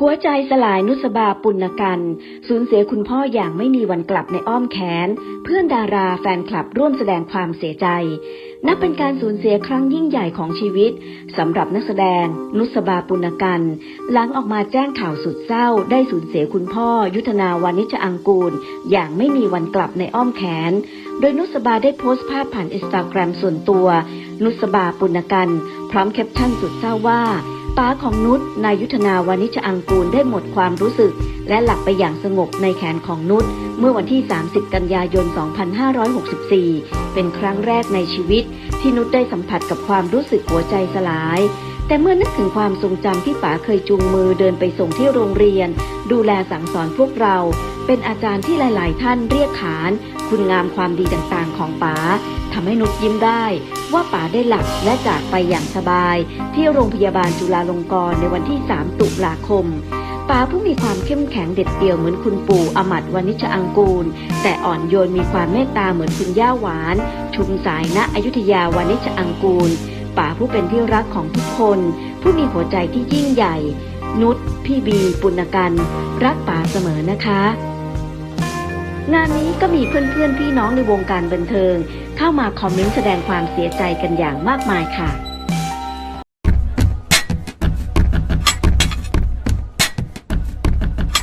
หัวใจสลายนุสบาปุณกันสูญเสียคุณพ่ออย่างไม่มีวันกลับในอ้อมแขน เพื่อนดาราแฟนคลับร่วมแสดงความเสียใจ นับเป็นการสูญเสียครั้งยิ่งใหญ่ของชีวิตสำหรับนักแสดง นุสบาปุณกัน หลังออกมาแจ้งข่าวสุดเศร้า ได้สูญเสียคุณพ่อ ยุทธนาวานิชอังกูล อย่างไม่มีวันกลับในอ้อมแขน โดยนุสบาได้โพสต์ภาพผ่านอินสตาแกรมส่วนตัว นุสบาปุณกัน พร้อมแคปชั่นสุดเศร้าว่า ป้าของนุชนายยุทธนาวานิชอังกูลได้หมดความรู้สึก และหลับไปอย่างสงบในแขนของนุชเมื่อวันที่ 30 กันยายน 2564 เป็นครั้งแรกในชีวิต ที่นุชได้สัมผัสกับความรู้สึกหัวใจสลาย แต่เมื่อนึกถึงความทรงจำที่ป๋าเคยจูงมือเดินไปส่งที่โรงเรียน ดูแลสั่งสอนพวกเรา เป็นอาจารย์ที่หลาย ๆ ท่านเรียกขาน คุณงามความดีต่าง ๆ ของป๋าทำให้นุชยิ้มได้ ว่าป๋าได้หลับและจากไปอย่างสบาย ที่โรงพยาบาลจุฬาลงกรณ์ในวันที่ 3 ตุลาคมป๋าผู้มีความเข้มแข็งเด็ดเดี่ยวเหมือนคุณปู่อมัดวานิชอังกูล แต่อ่อนโยนมีความเมตตาเหมือนคุณย่าหวาน ชุมสายณอยุธยาวานิชอังกูลป๋าผู้เป็นที่รักของทุกคน ผู้มีหัวใจที่ยิ่งใหญ่ นุชพี่บี ปุณกัน รักป๋าเสมอนะคะ งานนี้ก็มีเพื่อนๆพี่น้องในวงการบันเทิง เข้ามาคอมเมนต์แสดงความเสียใจกันอย่างมากมายค่ะ